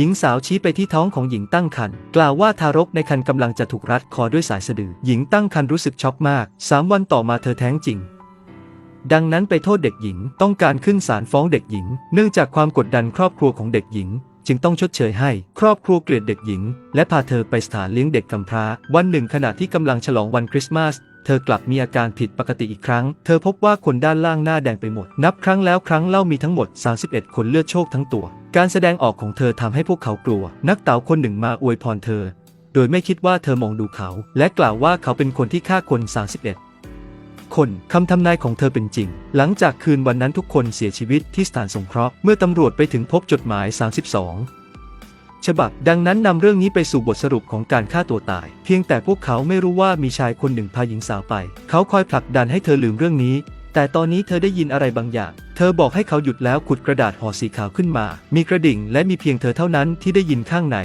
หญิงสาวชี้ไปที่ท้องของหญิงตั้งครรภ์กล่าวว่าทารกในครรภ์กำลังจะถูกรัดคอด้วยสายสะดือ หญิงตั้งครรภ์รู้สึกช็อกมากสามวันต่อมาเธอแท้งจริง ดังนั้นไปโทษเด็กหญิงต้องการขึ้นศาลฟ้องเด็กหญิง เนื่องจากความกดดันครอบครัวของเด็กหญิง จึงต้องชดเชยให้ ครอบครัวเกลียดเด็กหญิง และพาเธอไปสถานเลี้ยงเด็กกำพร้า วันหนึ่งขณะที่กำลังฉลองวันคริสต์มาสเธอกลับมีอาการผิดปกติอีกครั้ง เธอพบว่าคนด้านล่างหน้าแดงไปหมด นับครั้งแล้วครั้งเล่ามีทั้งหมด 31 คนเลือดโชคทั้งตัว การแสดงออกของเธอทำให้พวกเขากลัว นักเต๋าคนหนึ่งมาอวยพรเธอ โดยไม่คิดว่าเธอมองดูเขา และกล่าวว่าเขาเป็นคนที่ฆ่าคน 31 คนคำทำนายของเธอเป็นจริง หลังจากคืนวันนั้นทุกคนเสียชีวิตที่สถานสงเคราะห์เมื่อตำรวจไปถึงพบจดหมาย 32 ฉบับ ดังนั้นนำเรื่องนี้ไปสู่บทสรุปของการฆ่าตัวตาย เพียงแต่พวกเขาไม่รู้ว่ามีชายคนหนึ่งพาหญิงสาวไป เขาคอยผลักดันให้เธอลืมเรื่องนี้ แต่ตอนนี้เธอได้ยินอะไรบางอย่าง เธอบอกให้เขาหยุดแล้วขุดกระดาษห่อสีขาวขึ้นมา มีกระดิ่งและมีเพียงเธอเท่านั้นที่ได้ยินข้างใน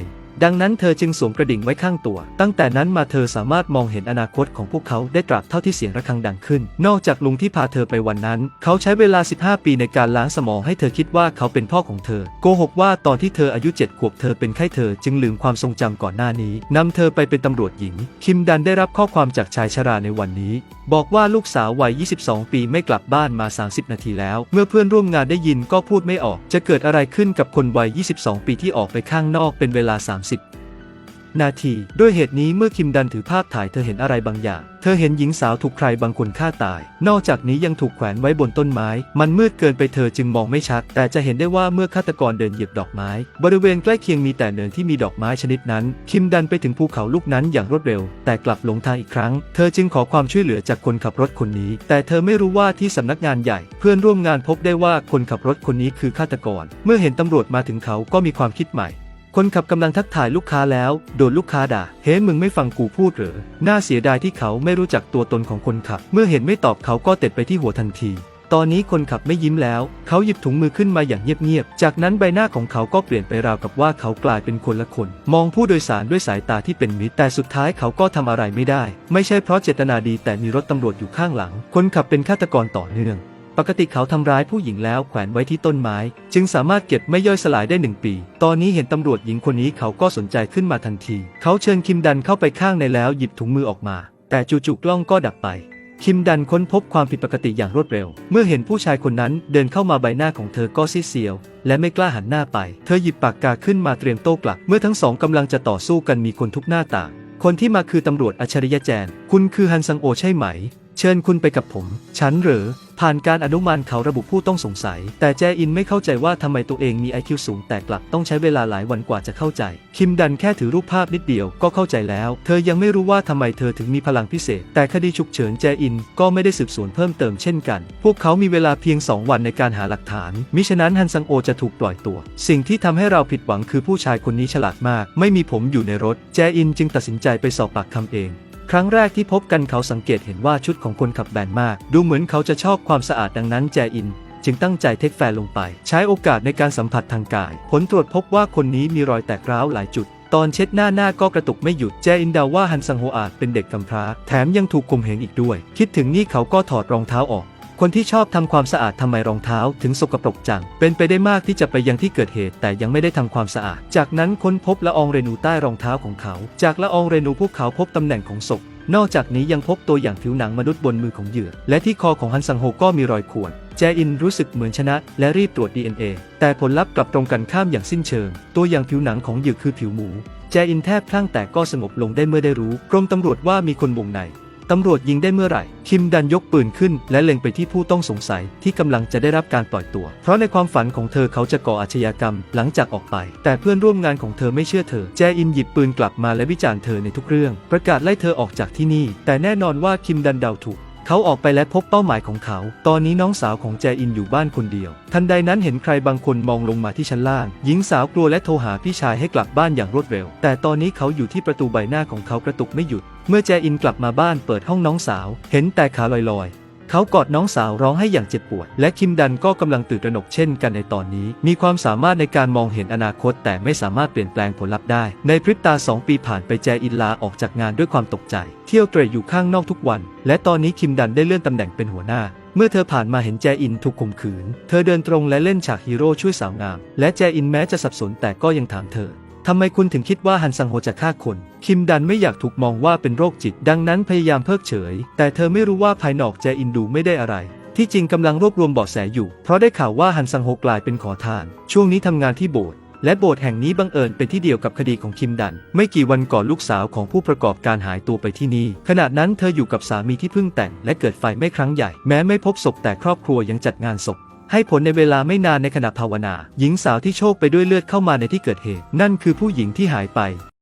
ดังนั้นเธอจึงสวมกระดิ่งไว้ข้างตัว ตั้งแต่นั้นมาเธอสามารถมองเห็นอนาคตของพวกเขาได้ตราบเท่าที่เสียงระฆังดังขึ้น นอกจากลุงที่พาเธอไปวันนั้น เขาใช้เวลา 15 ปีในการล้างสมองให้เธอคิดว่าเขาเป็นพ่อของเธอ โกหกว่าตอนที่เธออายุ 7 ขวบเธอเป็นไข้เธอจึงลืมความทรงจำก่อนหน้านี้นำเธอไปเป็นตำรวจหญิง คิมดันได้รับข้อความจากชายชราในวันนี้ บอกว่าลูกสาววัย 22 ปีไม่กลับบ้านมา 30 นาทีแล้ว เมื่อเพื่อนร่วมงานได้ยินก็พูดไม่ออก จะเกิดอะไรขึ้นกับคนวัย 22 ปีที่ออกไปข้างนอกเป็นเวลา30 นาที ด้วยเหตุนี้เมื่อคิมดันถือภาพถ่ายเธอเห็นอะไรบางอย่าง เธอเห็นหญิงสาวถูกใครบางคนฆ่าตาย นอกจากนี้ยังถูกแขวนไว้บนต้นไม้ มันมืดเกินไปเธอจึงมองไม่ชัด แต่จะเห็นได้ว่าเมื่อฆาตกรเดินเหยียบดอกไม้ บริเวณใกล้เคียงมีแต่เนินที่มีดอกไม้ชนิดนั้น คิมดันไปถึงภูเขาลูกนั้นอย่างรวดเร็ว แต่กลับหลงทางอีกครั้ง เธอจึงขอความช่วยเหลือจากคนขับรถคนนี้ แต่เธอไม่รู้ว่าที่สำนักงานใหญ่ เพื่อนร่วมงานพบได้ว่าคนขับรถคนนี้คือฆาตกร เมื่อเห็นตำรวจมาถึงเขาก็มีความคิดใหม่ คนขับกำลังทักทายลูกค้าแล้ว โดนลูกค้าด่า เฮ้ มึงไม่ฟังกูพูดเหรอน่าเสียดายที่เขาไม่รู้จักตัวตนของคนขับ เมื่อเห็นไม่ตอบเขาก็เต็ดไปที่หัวทันที ตอนนี้คนขับไม่ยิ้มแล้ว เขาหยิบถุงมือขึ้นมาอย่างเงียบๆ จากนั้นใบหน้าของเขาก็เปลี่ยนไปราวกับว่าเขากลายเป็นคนละคน มองผู้โดยสารด้วยสายตาที่เป็นมิตร แต่สุดท้ายเขาก็ทำอะไรไม่ได้ ไม่ใช่เพราะเจตนาดีแต่มีรถตำรวจอยู่ข้างหลัง คนขับเป็นฆาตกรต่อเนื่อง ปกติเขาทำร้ายผู้หญิงแล้วแขวนไว้ที่ต้นไม้ จึงสามารถเก็บไม่ย่อยสลายได้หนึ่งปี ตอนนี้เห็นตำรวจหญิงคนนี้เขาก็สนใจขึ้นมาทันที เขาเชิญคิมดันเข้าไปข้างในแล้วหยิบถุงมือออกมา แต่จู่ๆกล้องก็ดับไป คิมดันค้นพบความผิดปกติอย่างรวดเร็ว เมื่อเห็นผู้ชายคนนั้นเดินเข้ามาใบหน้าของเธอก็ซีเซียว และไม่กล้าหันหน้าไป เธอหยิบปากกาขึ้นมาเตรียมโต้กลับ เมื่อทั้งสองกำลังจะต่อสู้กันมีคนทุบหน้าต่าง คนที่มาคือตำรวจอัจฉริยะแจน คุณคือฮันซังโอใช่ไหม เชิญคุณไปกับผม ฉันเหรอผ่านการอนุมานเขาระบุผู้ต้องสงสัย แต่แจอินไม่เข้าใจว่าทำไมตัวเองมี IQ สูงแต่กลับต้องใช้เวลาหลายวันกว่าจะเข้าใจ คิมดันแค่ถือรูปภาพนิดเดียวก็เข้าใจแล้ว เธอยังไม่รู้ว่าทำไมเธอถึงมีพลังพิเศษ แต่คดีฉุกเฉินแจอินก็ไม่ได้สืบสวนเพิ่มเติมเช่นกัน พวกเขามีเวลาเพียง 2 วันในการหาหลักฐาน มิฉะนั้นฮันซังโอจะถูกปล่อยตัว สิ่งที่ทำให้เราผิดหวังคือผู้ชายคนนี้ฉลาดมาก ไม่มีผมอยู่ในรถ แจอินจึงตัดสินใจไปสอบปากคำเอง ครั้งแรกที่พบกันเขาสังเกตเห็นว่าชุดของคนขับแบนมาก ดูเหมือนเขาจะชอบความสะอาดดังนั้นแจอิน จึงตั้งใจเทคแฟร์ลงไป ใช้โอกาสในการสัมผัสทางกาย ผลตรวจพบว่าคนนี้มีรอยแตกร้าวหลายจุด ตอนเช็ดหน้าหน้าก็กระตุกไม่หยุดแจอินเดาว่าฮันซังโฮอาจเป็นเด็กกำพร้า แถมยังถูกข่มเหงอีกด้วย คิดถึงนี่เขาก็ถอดรองเท้าออก คนที่ชอบทำความสะอาดทำไมรองเท้าถึงสกปรกจัง เป็นไปได้มากที่จะไปยังที่เกิดเหตุ แต่ยังไม่ได้ทำความสะอาด จากนั้นค้นพบละอองเรนูใต้รองเท้าของเขา จากละอองเรนูพวกเขาพบตำแหน่งของศพ นอกจากนี้ยังพบตัวอย่างผิวหนังมนุษย์บนมือของเหยื่อ และที่คอของฮันซังโฮก็มีรอยข่วนแจอินรู้สึกเหมือนชนะ และรีบตรวจ DNA แต่ผลลัพธ์กลับตรงกันข้ามอย่างสิ้นเชิง ตัวอย่างผิวหนังของเหยื่อคือผิวหมู แจอินแทบพลั้งแต่ก็สงบลงได้เมื่อได้รู้ กรมตำรวจว่ามีคนวงใน ตำรวจยิงได้เมื่อไหร่ คิมดันยกปืนขึ้น และเล็งไปที่ผู้ต้องสงสัยที่กำลังจะได้รับการปล่อยตัว เพราะในความฝันของเธอเขาจะก่ออาชญากรรมหลังจากออกไป แต่เพื่อนร่วมงานของเธอไม่เชื่อเธอ แจอินหยิบปืนกลับมาและวิจารณ์เธอในทุกเรื่อง ประกาศไล่เธอออกจากที่นี่ แต่แน่นอนว่าคิมดันเดาถูก เขาออกไปและพบเป้าหมายของเขา ตอนนี้น้องสาวของแจอินอยู่บ้านคนเดียว ทันใดนั้นเห็นใครบางคนมองลงมาที่ชั้นล่าง หญิงสาวกลัวและโทรหาพี่ชายให้กลับบ้านอย่างรวดเร็ว แต่ตอนนี้เขาอยู่ที่ประตูใบหน้าของเขากระตุกไม่หยุด เมื่อแจอินกลับมาบ้านเปิดห้องน้องสาว เห็นแต่ขาลอยๆ เขากอดน้องสาวร้องให้อย่างเจ็บปวด และคิมดันก็กำลังตื่นตระหนกเช่นกันในตอนนี้ มีความสามารถในการมองเห็นอนาคต แต่ไม่สามารถเปลี่ยนแปลงผลลัพธ์ได้ ในพริบตาสองปีผ่านไปแจอินลาออกจากงานด้วยความตกใจ เที่ยวเตร่อยู่ข้างนอกทุกวัน และตอนนี้คิมดันได้เลื่อนตำแหน่งเป็นหัวหน้าเมื่อเธอผ่านมาเห็นแจอินถูกข่มขืน เธอเดินตรงและเล่นฉากฮีโร่ช่วยสาวงาม และแจอินแม้จะสับสนแต่ก็ยังถามเธอ ทำไมคุณถึงคิดว่าฮันซังโฮจะฆ่าคน คิมดันไม่อยากถูกมองว่าเป็นโรคจิต ดังนั้นพยายามเพิกเฉย แต่เธอไม่รู้ว่าภายนอกแจอินดูไม่ได้อะไร ที่จริงกำลังรวบรวมเบาะแสอยู่ เพราะได้ข่าวว่าฮันซังโฮกลายเป็นขอทาน ช่วงนี้ทำงานที่โบสถ์และโบสถ์แห่งนี้บังเอิญเป็นที่เดียวกับคดีของคิมดัน ไม่กี่วันก่อนลูกสาวของผู้ประกอบการหายตัวไปที่นี่ ขณะนั้นเธออยู่กับสามีที่เพิ่งแต่ง และเกิดไฟไหม้ครั้งใหญ่ แม้ไม่พบศพแต่ครอบครัวยังจัดงานศพ ให้ผลในเวลาไม่นานในขณะภาวนา หญิงสาวที่โชคไปด้วยเลือดเข้ามาในที่เกิดเหตุ นั่นคือผู้หญิงที่หายไป